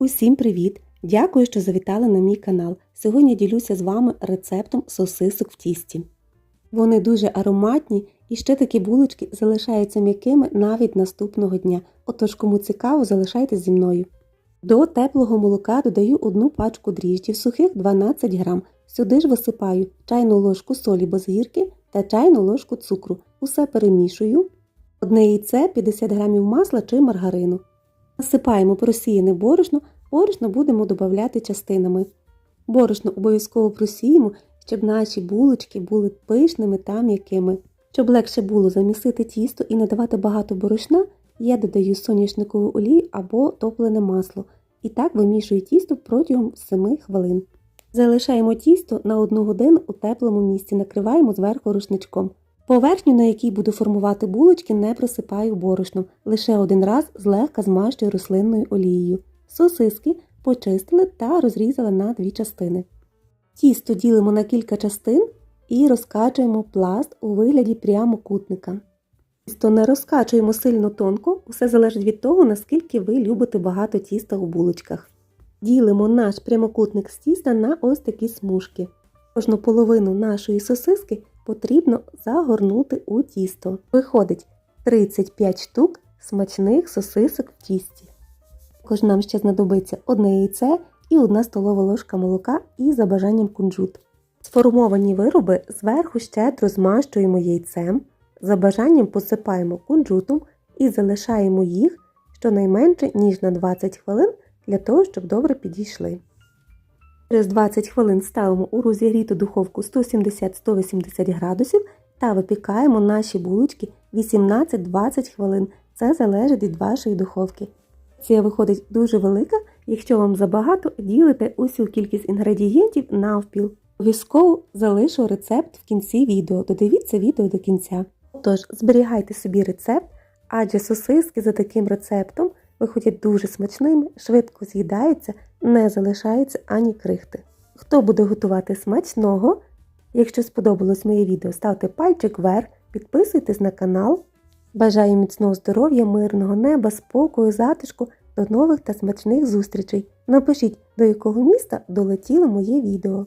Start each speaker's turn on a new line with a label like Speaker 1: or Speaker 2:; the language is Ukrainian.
Speaker 1: Усім привіт! Дякую, що завітали на мій канал. Сьогодні ділюся з вами рецептом сосисок в тісті. Вони дуже ароматні і ще такі булочки залишаються м'якими навіть наступного дня. Отож, кому цікаво, залишайтесь зі мною. До теплого молока додаю одну пачку дріжджів сухих 12 грам. Сюди ж висипаю чайну ложку солі без гірки та чайну ложку цукру. Усе перемішую. Одне яйце 50 грамів масла чи маргарину. Насипаємо просіяне борошно, борошно будемо додавати частинами. Борошно обов'язково просіємо, щоб наші булочки були пишними та м'якими. Щоб легше було замісити тісто і надавати багато борошна, я додаю соняшникову олію або топлене масло. І так вимішую тісто протягом 7 хвилин. Залишаємо тісто на 1 годину у теплому місці, накриваємо зверху рушничком. Поверхню, на якій буду формувати булочки, не присипаю борошном, лише один раз злегка змащую рослинною олією. Сосиски почистили та розрізали на дві частини. Тісто ділимо на кілька частин і розкачуємо пласт у вигляді прямокутника. Тісто не розкачуємо сильно тонко, усе залежить від того, наскільки ви любите багато тіста у булочках. Ділимо наш прямокутник з тіста на ось такі смужки. Кожну половину нашої сосиски потрібно загорнути у тісто. Виходить 35 штук смачних сосисок в тісті. Також нам ще знадобиться одне яйце і одна столова ложка молока і за бажанням кунжут. Сформовані вироби зверху щедро змащуємо яйцем, за бажанням посипаємо кунжутом і залишаємо їх щонайменше ніж на 20 хвилин для того, щоб добре підійшли. Через 20 хвилин ставимо у розігріту духовку 170-180 градусів та випікаємо наші булочки 18-20 хвилин. Це залежить від вашої духовки. Ця виходить дуже велика, якщо вам забагато, ділите усю кількість інгредієнтів навпіл. Обов'язково залишу рецепт в кінці відео, додивіться відео до кінця. Тож зберігайте собі рецепт, адже сосиски за таким рецептом виходять дуже смачними, швидко з'їдаються, не залишається ані крихти. Хто буде готувати смачного? Якщо сподобалось моє відео, ставте пальчик вверх, підписуйтесь на канал. Бажаю міцного здоров'я, мирного неба, спокою, затишку, до нових та смачних зустрічей. Напишіть, до якого міста долетіло моє відео.